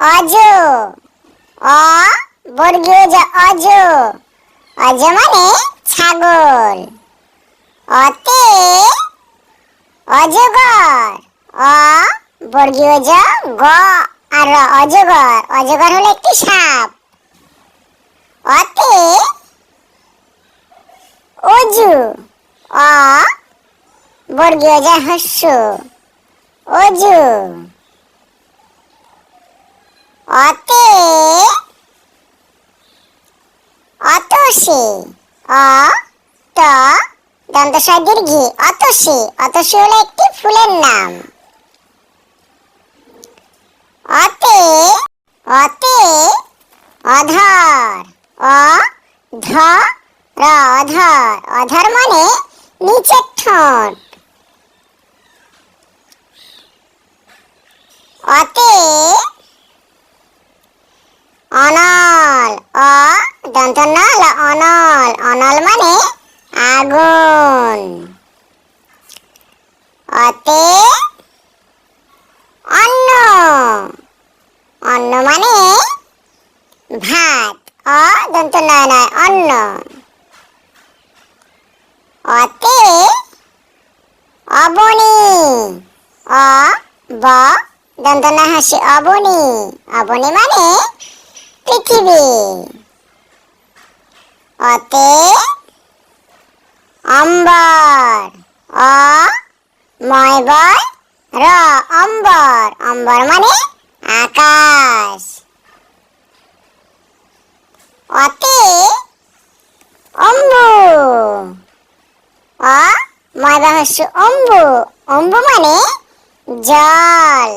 অজ। অ, বর্গীয় জ অজ। অজ মানে ছাগল। অতে অজগর অ, বর্গীয় জ গ আর অজগর অজগর হলো একটি সাপ। অতে অজু। অ, বর্গীয় জ হস্য। অজু। অতে অতসী অ ত দন্তস্বর দীর্ঘি, অতসী অতসী হলো একটি ফুলের নাম। অতে অতে অধর অ ধ র অধর অধর মানে নিচের ঠোঁট। অতে অনল অ দন্ত নল অনল। অনল মানে আগুন। অতে অন্ন। অন্ন মানে ভাত। অ দন্ত নয় নয় অন্ন। অতে অবনি। অ, ব দন্ত না হাসি অবনী। অবনী মানে পৃথিবী। অতে অম্বর, অ ময় বয় র অম্বর অম্বর মানে আকাশ। অতে অম্বু, অ ময় বাহস্য অম্বু অম্বু মানে জল।